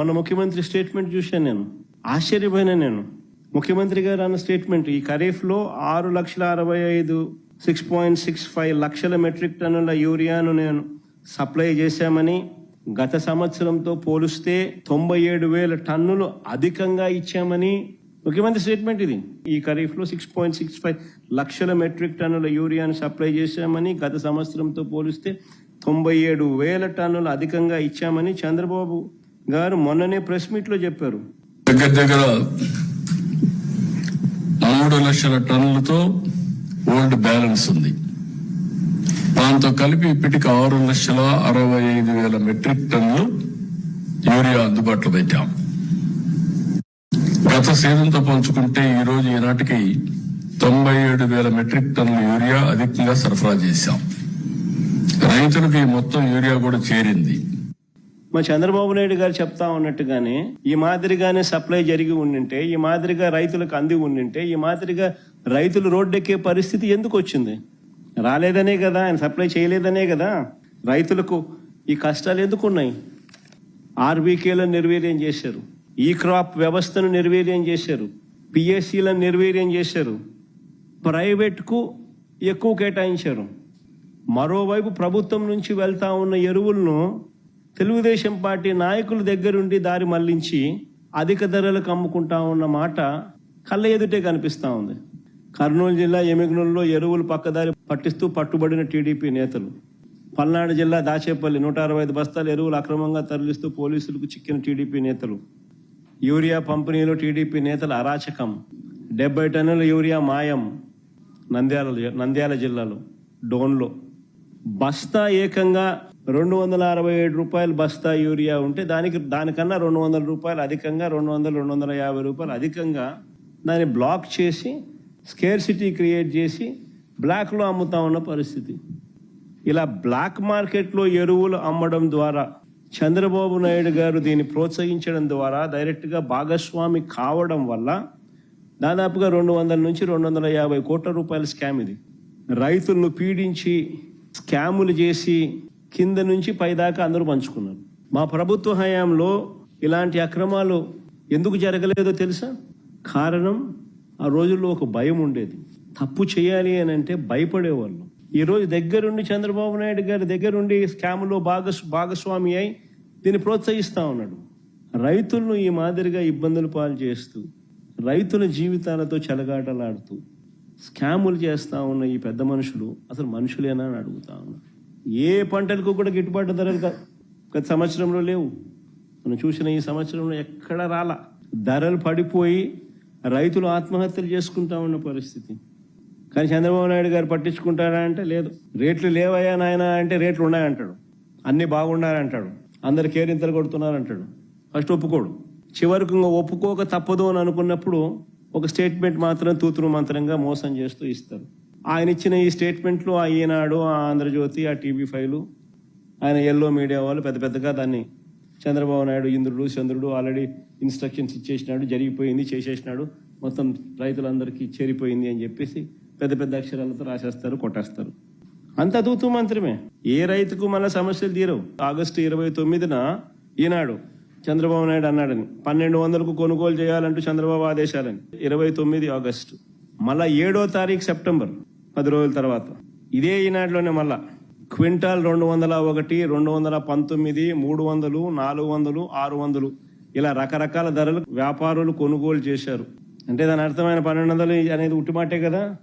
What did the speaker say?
మొన్న ముఖ్యమంత్రి స్టేట్మెంట్ చూశాను నేను. ఆశ్చర్యపోయినా నేను. ముఖ్యమంత్రి గారు అన్న స్టేట్మెంట్ ఈ ఖరీఫ్లో ఆరు లక్షల అరవై ఐదు సిక్స్ పాయింట్ సిక్స్ ఫైవ్ లక్షల మెట్రిక్ టన్నుల యూరియాను నేను సప్లై చేశామని గత సంవత్సరంతో పోలిస్తే తొంభై ఏడు వేల టన్నులు అధికంగా ఇచ్చామని ముఖ్యమంత్రి స్టేట్మెంట్ ఇది. ఈ ఖరీఫ్లో సిక్స్ పాయింట్ సిక్స్ ఫైవ్ లక్షల మెట్రిక్ టన్నుల యూరియాను సప్లై చేశామని గత సంవత్సరంతో పోలిస్తే తొంభై ఏడు వేల టన్నులు అధికంగా ఇచ్చామని చంద్రబాబు గారు మొన్ననే ప్రెస్ మీట్లో చెప్పారు. దగ్గర దగ్గర మూడు లక్షల టన్నులతో ఓల్డ్ బ్యాలెన్స్ ఉంది. దాంతో కలిపి ఇప్పటికి ఆరు లక్షల అరవై ఐదు వేల మెట్రిక్ టన్నులు యూరియా అందుబాటులో పెట్టాం. గత సీజన్తో పోల్చుకుంటే ఈ రోజు ఈనాటికి తొంభై ఏడు వేల మెట్రిక్ టన్నుల యూరియా అధికంగా సరఫరా చేశాం. రైతులకు ఈ మొత్తం యూరియా కూడా చేరింది. మా చంద్రబాబు నాయుడు గారు చెప్తా ఉన్నట్టుగానే ఈ మాదిరిగానే సప్లై జరిగి ఉండింటే ఈ మాదిరిగా రైతులకు అంది ఉండింటే ఈ మాదిరిగా రైతులు రోడ్డెక్కే పరిస్థితి ఎందుకు వచ్చింది? రాలేదనే కదా ఆయన సప్లై చేయలేదనే కదా? రైతులకు ఈ కష్టాలు ఎందుకు ఉన్నాయి? ఆర్బీకేలను నిర్వీర్యం చేశారు. ఈ క్రాప్ వ్యవస్థను నిర్వీర్యం చేశారు. పిఎస్సీలను నిర్వీర్యం చేశారు. ప్రైవేట్కు ఎక్కువ కేటాయించారు. మరోవైపు ప్రభుత్వం నుంచి వెళ్తా ఉన్న ఎరువులను తెలుగుదేశం పార్టీ నాయకుల దగ్గరుండి దారి మళ్ళించి అధిక ధరలకు అమ్ముకుంటా ఉన్న మాట కళ్ళ ఎదుటే కనిపిస్తూ ఉంది. కర్నూలు జిల్లా ఎమిగనూరులో ఎరువులు పక్కదారి పట్టిస్తూ పట్టుబడిన టీడీపీ నేతలు. పల్నాడు జిల్లా దాచేపల్లి నూట అరవై ఐదు బస్తాల ఎరువులు అక్రమంగా తరలిస్తూ పోలీసులకు చిక్కిన టీడీపీ నేతలు. యూరియా పంపిణీలో టీడీపీ నేతల అరాచకం. డెబ్బై టన్నుల యూరియా మాయం నంద్యాల నంద్యాల జిల్లాలో డోన్లో. బస్తా ఏకంగా రెండు వందల అరవై ఏడు రూపాయలు బస్తా యూరియా ఉంటే దానికి దానికన్నా రెండు వందల రూపాయలు అధికంగా రెండు వందలు రెండు వందల యాభై రూపాయలు అధికంగా దాన్ని బ్లాక్ చేసి స్కేర్ సిటీ క్రియేట్ చేసి బ్లాక్లో అమ్ముతా ఉన్న పరిస్థితి. ఇలా బ్లాక్ మార్కెట్లో ఎరువులు అమ్మడం ద్వారా చంద్రబాబు నాయుడు గారు దీన్ని ప్రోత్సహించడం ద్వారా డైరెక్ట్గా భాగస్వామి కావడం వల్ల దాదాపుగా రెండు వందల నుంచి రెండు వందల యాభై కోట్ల రూపాయల స్కామ్ ఇది. రైతులను పీడించి స్కాములు చేసి కింద నుంచి పైదాకా అందరూ పంచుకున్నారు. మా ప్రభుత్వ హయాంలో ఇలాంటి అక్రమాలు ఎందుకు జరగలేదో తెలుసా? కారణం ఆ రోజుల్లో ఒక భయం ఉండేది. తప్పు చేయాలి అని అంటే భయపడేవాళ్ళు. ఈ రోజు దగ్గరుండి చంద్రబాబు నాయుడు గారి దగ్గరుండి స్కామ్లో భాగస్ భాగస్వామి అయి దీన్ని ప్రోత్సహిస్తా ఉన్నాడు. రైతులను ఈ మాదిరిగా ఇబ్బందులు పాలు చేస్తూ రైతుల జీవితాలతో చెలగాటలాడుతూ స్కాములు చేస్తా ఉన్న ఈ పెద్ద మనుషులు అసలు మనుషులేనా అని అడుగుతా ఉన్నా ఏ పంటలకు కూడా గిట్టుబాటు ధరలు గత సంవత్సరంలో లేవు. మనం చూసిన ఈ సంవత్సరంలో ఎక్కడ రాలా. ధరలు పడిపోయి రైతులు ఆత్మహత్యలు చేసుకుంటా ఉన్న పరిస్థితి. కానీ చంద్రబాబు నాయుడు గారు పట్టించుకుంటారా అంటే లేదు. రేట్లు లేవయ్యా నాయన అంటే రేట్లు ఉన్నాయంటాడు. అన్ని బాగున్నారంటాడు. అందరు కేరింతలు కొడుతున్నారంటాడు. ఫస్ట్ ఒప్పుకోడు. చివరికి ఇంకా ఒప్పుకోక తప్పదు అని అనుకున్నప్పుడు ఒక స్టేట్మెంట్ మాత్రం తూతురు మంత్రంగా మోసం చేస్తూ ఇస్తారు. ఆయన ఇచ్చిన ఈ స్టేట్మెంట్లు ఆ ఈనాడు ఆ ఆంధ్రజ్యోతి ఆ టీవీ ఫైలు ఆయన ఎల్లో మీడియా వాళ్ళు పెద్ద పెద్దగా దాన్ని చంద్రబాబు నాయుడు ఇంద్రుడు చంద్రుడు ఆల్రెడీ ఇన్స్ట్రక్షన్స్ ఇచ్చేసినాడు జరిగిపోయింది చేసేసినాడు. మొత్తం రైతులందరికీ చేరిపోయింది అని చెప్పేసి పెద్ద పెద్ద అక్షరాలతో రాసేస్తారు కొట్టేస్తారు. అంత తూతూ మంత్రమే. ఏ రైతుకు మన సమస్యలు తీరవు. ఆగస్టు ఇరవై తొమ్మిదిన ఈనాడు చంద్రబాబు నాయుడు అన్నాడని పన్నెండు వందలకు కొనుగోలు చేయాలంటూ చంద్రబాబు ఆదేశాలని. ఇరవై తొమ్మిది ఆగస్టు. మళ్ళా ఏడో తారీఖు సెప్టెంబర్. పది రోజుల తర్వాత. ఇదే ఈనాటిలోనే మళ్ళా. క్వింటాల్ రెండు వందల ఒకటి రెండు వందల పంతొమ్మిది మూడు వందలు నాలుగు వందలు ఆరు వందలు. ఇలా రకరకాల ధరలు వ్యాపారులు కొనుగోలు చేశారు. అంటే దాని అర్థమైన పన్నెండు వందలు అనేది ఉట్టిమాటే కదా?